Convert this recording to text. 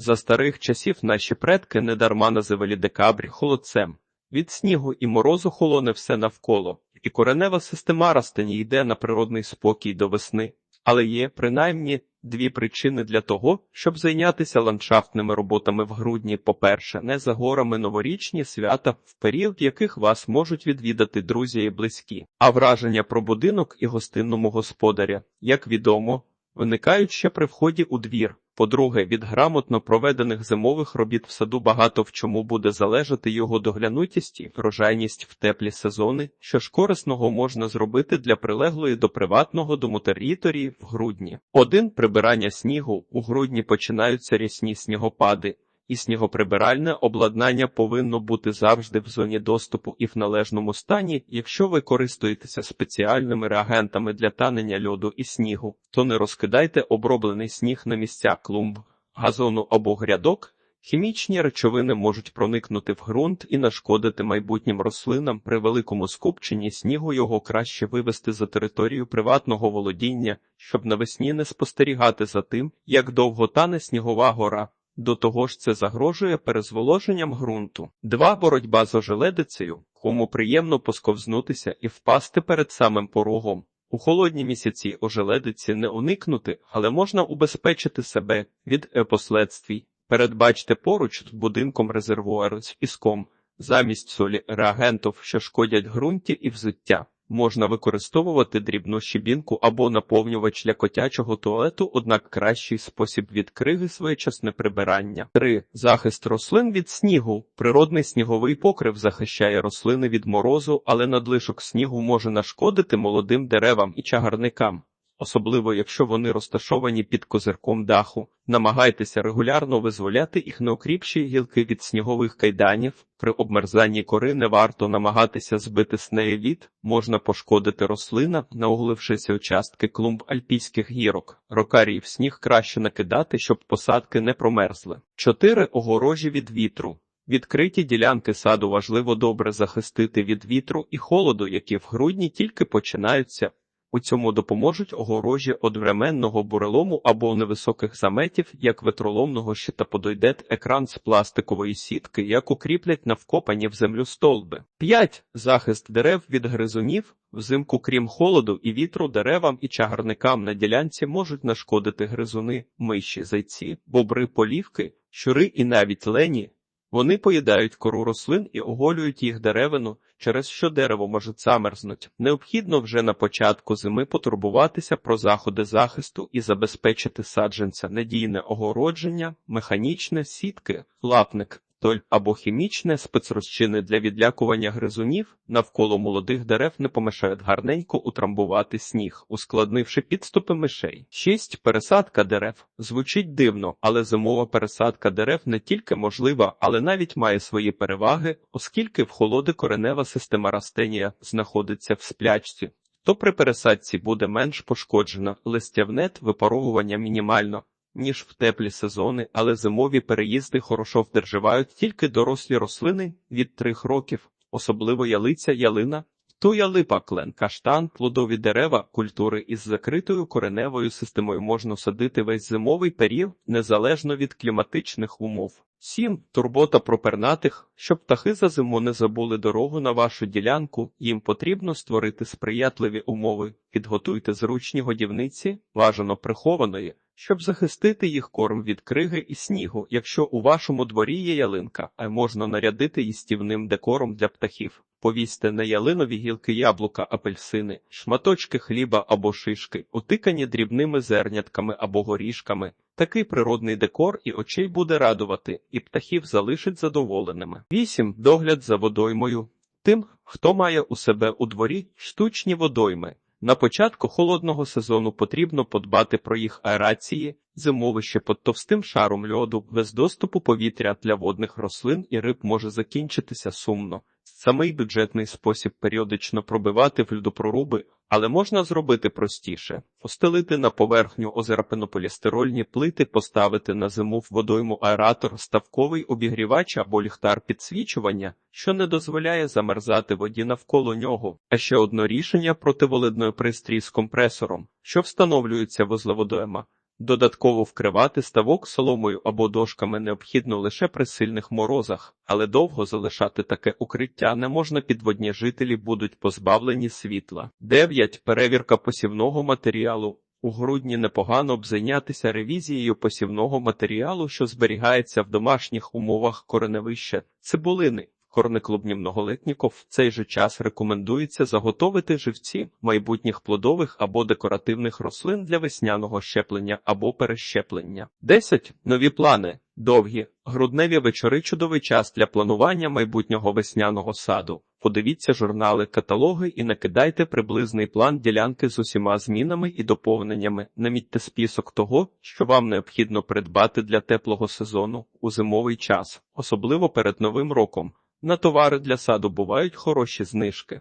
За старих часів наші предки недарма називали декабрь холодцем. Від снігу і морозу холоне все навколо, і коренева система растені йде на природний спокій до весни. Але є принаймні дві причини для того, щоб зайнятися ландшафтними роботами в грудні. По-перше, не за горами новорічні свята, в період яких вас можуть відвідати друзі і близькі, а враження про будинок і гостинному господаря, як відомо, виникають ще при вході у двір. По-друге, від грамотно проведених зимових робіт в саду багато в чому буде залежати його доглянутість і врожайність в теплі сезони, що ж корисного можна зробити для прилеглої до приватного дому території в грудні. Один прибирання снігу у грудні починаються рясні снігопади. І снігоприбиральне обладнання повинно бути завжди в зоні доступу і в належному стані. Якщо ви користуєтеся спеціальними реагентами для танення льоду і снігу, то не розкидайте оброблений сніг на місця клумб, газону або грядок. Хімічні речовини можуть проникнути в ґрунт і нашкодити майбутнім рослинам. При великому скупченні снігу його краще вивести за територію приватного володіння, щоб навесні не спостерігати за тим, як довго тане снігова гора. До того ж це загрожує перезволоженням ґрунту. Два боротьба з ожеледицею, кому приємно посковзнутися і впасти перед самим порогом. У холодні місяці ожеледиці не уникнути, але можна убезпечити себе від епоследствій. Передбачте поруч з будинком резервуар з піском, замість солі реагентів, що шкодять ґрунті і взуття. Можна використовувати дрібну щебінку або наповнювач для котячого туалету, однак кращий спосіб від криги своєчасне прибирання. 3. Захист рослин від снігу. Природний сніговий покрив захищає рослини від морозу, але надлишок снігу може нашкодити молодим деревам і чагарникам. Особливо, якщо вони розташовані під козирком даху, намагайтеся регулярно визволяти їх неокріпші гілки від снігових кайданів. При обмерзанні кори не варто намагатися збити з неї лід, можна пошкодити рослина, наоглившися участки клумб альпійських гірок. Рокарій в сніг краще накидати, щоб посадки не промерзли. 4. огорожі від вітру. Відкриті ділянки саду важливо добре захистити від вітру і холоду, які в грудні тільки починаються. У цьому допоможуть огорожі одвременного бурелому або невисоких заметів, як ветроломного щита подойде екран з пластикової сітки, як укріплять на вкопані в землю столби. 5. Захист дерев від гризунів. Взимку, крім холоду і вітру, деревам і чагарникам на ділянці можуть нашкодити гризуни, миші, зайці, бобри, полівки, щури і навіть лені. Вони поїдають кору рослин і оголюють їх деревину, через що дерево може замерзнуть. Необхідно вже на початку зими потурбуватися про заходи захисту і забезпечити саджанця надійне огородження, механічне сітки, лапник. Толь або хімічне спецрозчини для відлякування гризунів навколо молодих дерев не помешають гарненько утрамбувати сніг, ускладнивши підступи мишей. 6. пересадка дерев звучить дивно, але зимова пересадка дерев не тільки можлива, але навіть має свої переваги, оскільки в холоди коренева система растенія знаходиться в сплячці. То при пересадці буде менш пошкоджено, листявнет випаровування мінімально ніж в теплі сезони, але зимові переїзди хорошо вдерживають тільки дорослі рослини від трьох років, особливо ялиця, ялина, туя липа, клен, каштан, плодові дерева, культури із закритою кореневою системою можна садити весь зимовий період незалежно від кліматичних умов. 7. Турбота про пернатих, щоб птахи за зиму не забули дорогу на вашу ділянку, їм потрібно створити сприятливі умови, підготуйте зручні годівниці, бажано прихованої, щоб захистити їх корм від криги і снігу, якщо у вашому дворі є ялинка, а можна нарядити їстівним декором для птахів. Повісьте на ялинові гілки яблука, апельсини, шматочки хліба або шишки, утикані дрібними зернятками або горішками. Такий природний декор і очей буде радувати, і птахів залишить задоволеними. 8. Догляд за водоймою. Тим, хто має у себе у дворі штучні водойми. На початку холодного сезону потрібно подбати про їх аерації, зимовище під товстим шаром льоду, без доступу повітря для водних рослин і риб може закінчитися сумно. Самий бюджетний спосіб періодично пробивати в льодопроруби, але можна зробити простіше: постелити на поверхню озера пенополістирольні плити, поставити на зиму в водойму аератор, ставковий обігрівач або ліхтар підсвічування, що не дозволяє замерзати воді навколо нього. А ще одно рішення противолидної пристрій з компресором, що встановлюється возле водойма. Додатково вкривати ставок соломою або дошками необхідно лише при сильних морозах, але довго залишати таке укриття не можна підводні жителі будуть позбавлені світла. 9. Перевірка посівного матеріалу. У грудні непогано б зайнятися ревізією посівного матеріалу, що зберігається в домашніх умовах кореневища цибулини. Корниклубні многолетніков в цей же час рекомендується заготовити живці майбутніх плодових або декоративних рослин для весняного щеплення або перещеплення. 10. Нові плани. Довгі, грудневі вечори – чудовий час для планування майбутнього весняного саду. Подивіться журнали, каталоги і накидайте приблизний план ділянки з усіма змінами і доповненнями. Намітьте список того, що вам необхідно придбати для теплого сезону у зимовий час, особливо перед новим роком. На товари для саду бувають хороші знижки.